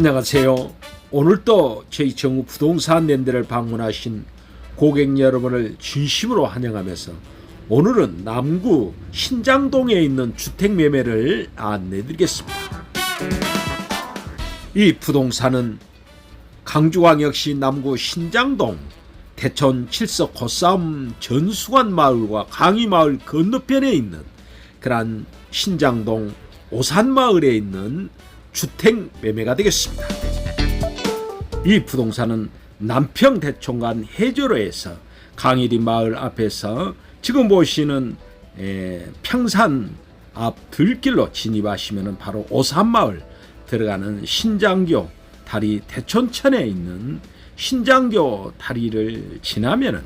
안녕하세요. 오늘도 저희 정우 부동산 랜드를 방문하신 고객 여러분을 진심으로 환영하면서 오늘은 남구 신장동에 있는 주택 매매를 안내드리겠습니다. 이 부동산은 강주광역시 남구 신장동 대천 칠석 고싸움 전수관 마을과 강이 마을 건너편에 있는 그러한 신장동 오산 마을에 있는 주택 매매가 되겠습니다. 이 부동산은 남평 대총간 해저로에서 강일이 마을 앞에서 지금 보시는 에, 평산 앞 들길로 진입하시면 바로 오산마을 들어가는 신장교 다리 대천천에 있는 신장교 다리를 지나면은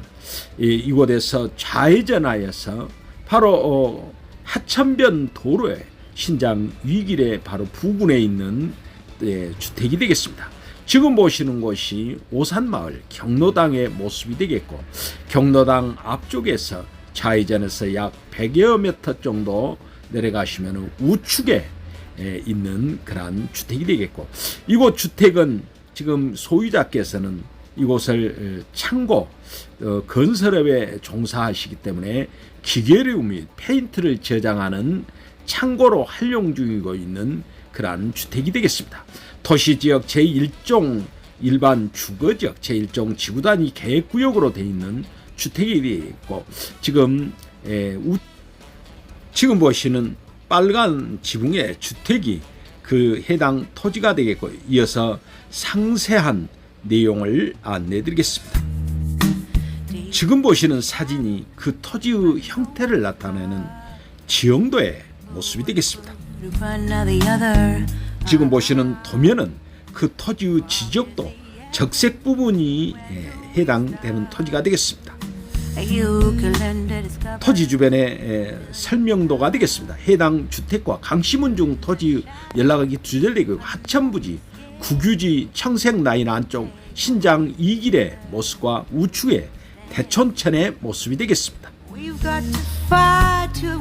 이, 이곳에서 좌회전하여서 바로 어, 하천변 도로에 신장 위길의 바로 부근에 있는 예, 주택이 되겠습니다. 지금 보시는 곳이 오산마을 경로당의 모습이 되겠고 경로당 앞쪽에서 좌회전에서 약 100여 미터 정도 내려가시면 우측에 에, 있는 그러한 주택이 되겠고 이곳 주택은 지금 소유자께서는 이곳을 어, 창고 어, 건설업에 종사하시기 때문에 기계류 및 페인트를 저장하는 창고로 활용 중이고 있는 그러한 주택이 되겠습니다. 도시지역 제1종 일반 주거 지역 제1종 지구단위 계획 구역으로 되어 있는 주택이 되겠고 지금 에, 우, 지금 보시는 빨간 지붕의 주택이 그 해당 토지가 되겠고 이어서 상세한 내용을 안내드리겠습니다. 지금 보시는 사진이 그 토지의 형태를 나타내는 지형도의 모습이 되겠습니다. 지금 보시는 도면은 그 토지의 지적도 적색 부분이 예, 해당되는 토지가 되겠습니다. 토지 주변의 에, 설명도가 되겠습니다. 해당 주택과 강시문 중 토지 연락하기 두절되고 하천부지 국유지 청색 라인 안쪽 신장 이길의 모습과 우측의 대천천의 모습이 되겠습니다.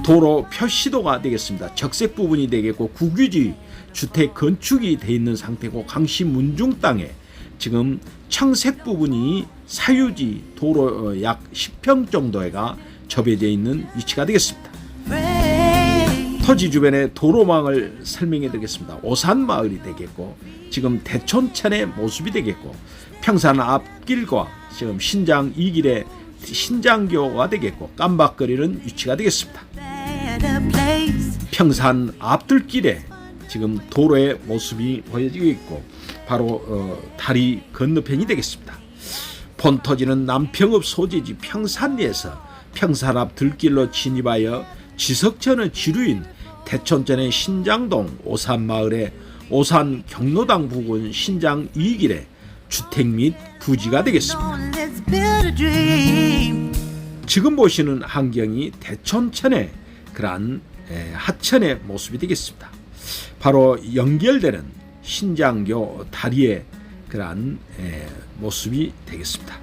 도로 표시도가 되겠습니다. 적색 부분이 되겠고 국유지 주택 건축이 돼 있는 상태고 강시 문중 땅에 지금 청색 부분이 사유지 도로 어, 약 10평 정도가 접해져 있는 위치가 되겠습니다. 토지 주변의 도로망을 설명해 드리겠습니다. 오산 마을이 되겠고 지금 대촌천의 모습이 되겠고 평산 앞길과 지금 신장 이길의 신장교가 되겠고 깜박거리는 위치가 되겠습니다. 평산 앞들길에 지금 도로의 모습이 보여지고 있고 바로 어, 다리 건너편이 되겠습니다. 본토지는 남평읍 소재지 평산리에서 평산 앞 들길로 진입하여 지석천의 지류인 대천전의 신장동 오산마을의 오산 경로당 부근 신장 2길에 주택 및 부지가 되겠습니다. 지금 보시는 환경이 대천천의 그러한 에, 하천의 모습이 되겠습니다. 바로 연결되는 신장교 다리의 그러한 에, 모습이 되겠습니다.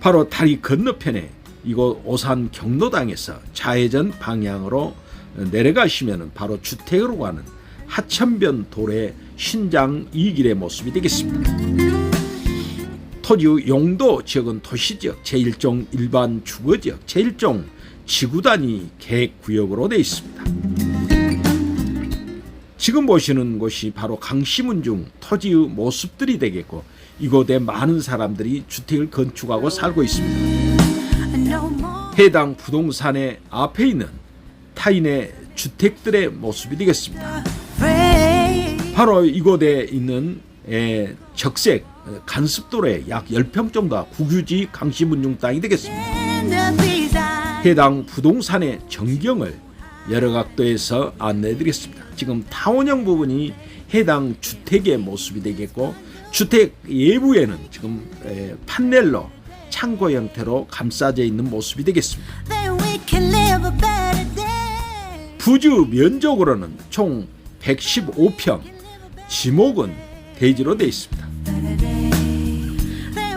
바로 다리 건너편에 이곳 오산 경로당에서 좌회전 방향으로 내려가시면 바로 주택으로 가는 하천변 도로의 신장 이길의 모습이 되겠습니다. 토지 용도 지역은 도시지역 제1종 일반 주거지역 제1종 지구단위 계획구역으로 되어 있습니다. 지금 보시는 곳이 바로 강시문중 토지의 모습들이 되겠고 이곳에 많은 사람들이 주택을 건축하고 살고 있습니다. 해당 부동산의 앞에 있는 타인의 주택들의 모습이 되겠습니다. 바로 이곳에 있는 에, 적색 간습도로의 약 10평 정도가 국유지 강시문중 땅이 되겠습니다. 해당 부동산의 전경을 여러 각도에서 안내드리겠습니다. 지금 타원형 부분이 해당 주택의 모습이 되겠고 주택 예부에는 지금 에, 판넬로 창고 형태로 감싸져 있는 모습이 되겠습니다. 부주 면적으로는 총 115평, 지목은 대지로 되어 있습니다.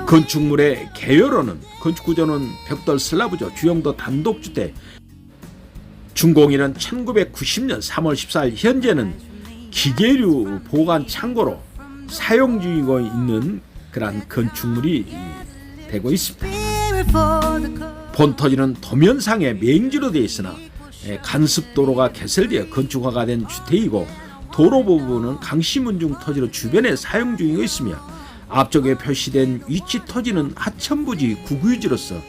건축물의 개요로는 건축 구조는 벽돌 슬라브조 주용도 단독주택 준공일은 1990년 3월 14일 현재는 기계류 보관 창고로 사용 중이고 있는 그러한 건축물이 되고 있습니다. 본 토지는 도면상에 맹지로 되어 있으나 예, 간습도로가 개설되어 건축화가 된 주택이고 도로 부분은 강시문중 토지로 주변에 사용 중이고 있으며 앞쪽에 표시된 위치 토지는 하천부지 국유지로서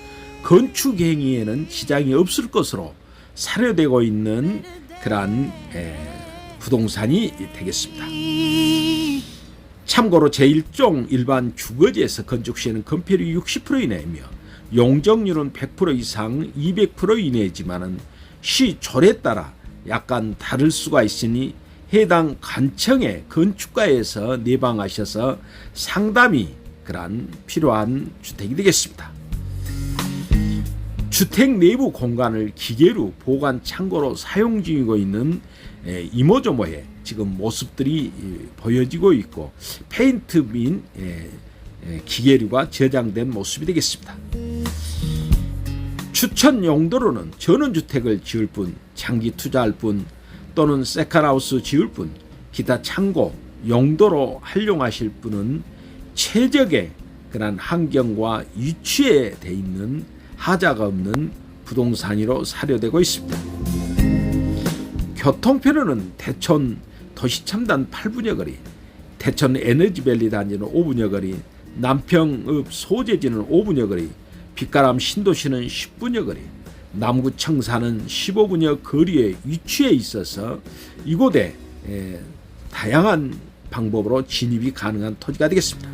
건축 행위에는 지장이 없을 것으로 사료되고 있는 그러한 에, 부동산이 되겠습니다. 참고로 제1종 일반 주거지에서 건축 시에는 건폐율이 60% 이내이며 용적률은 100% 이상 200% 이내이지만은 시 조례에 따라 약간 다를 수가 있으니 해당 관청의 건축가에서 내방하셔서 상담이 그러한 필요한 주택이 되겠습니다. 주택 내부 공간을 기계로 보관 창고로 사용 중이고 있는 에, 이모저모의 지금 모습들이 이, 보여지고 있고 페인트 민 기계류가 저장된 모습이 되겠습니다. 추천 용도로는 전원주택을 지을 뿐, 장기 투자할 뿐, 또는 세컨하우스 지을 뿐, 기타 창고 용도로 활용하실 분은 최적의 그런 환경과 위치에 돼 있는 하자가 없는 부동산으로 사료되고 있습니다. 교통편로는 대천 도시첨단 8분여 거리, 대천 에너지밸리 단지는 5분여 거리, 남평읍 소재지는 5분여 거리, 빛가람 신도시는 10분여 거리, 남구 청사는 15분여 거리에 위치해 있어서 이곳에 에, 다양한 방법으로 진입이 가능한 토지가 되겠습니다.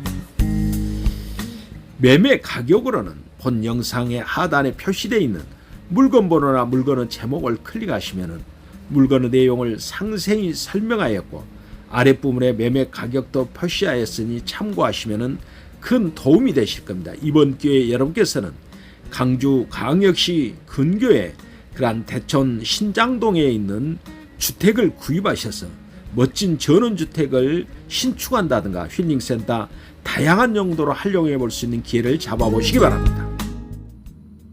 매매 가격으로는 본 영상의 하단에 표시되어 있는 물건 번호나 물건의 제목을 클릭하시면 물건의 내용을 상세히 설명하였고 아랫부분에 매매 가격도 표시하였으니 참고하시면 큰 도움이 되실 겁니다. 이번 기회에 여러분께서는 강주 광역시 근교에 그러한 대천 신장동에 있는 주택을 구입하셔서 멋진 전원주택을 신축한다든가 힐링센터 다양한 용도로 활용해 볼 수 있는 기회를 잡아보시기 바랍니다.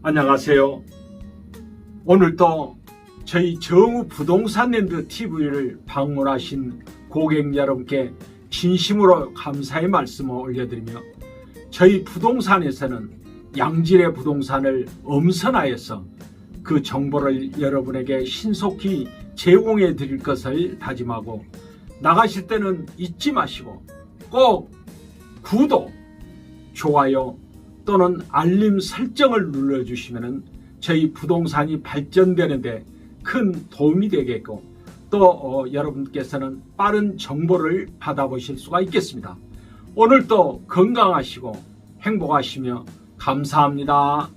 안녕하세요. 오늘도 저희 정우 부동산랜드 TV를 방문하신 고객 여러분께 진심으로 감사의 말씀을 올려드리며 저희 부동산에서는 양질의 부동산을 엄선하여서 그 정보를 여러분에게 신속히 제공해 드릴 것을 다짐하고 나가실 때는 잊지 마시고 꼭 구독, 좋아요 또는 알림 설정을 눌러주시면 저희 부동산이 발전되는데 큰 도움이 되겠고 또 어, 여러분께서는 빠른 정보를 받아보실 수가 있겠습니다. 오늘도 건강하시고 행복하시며 감사합니다.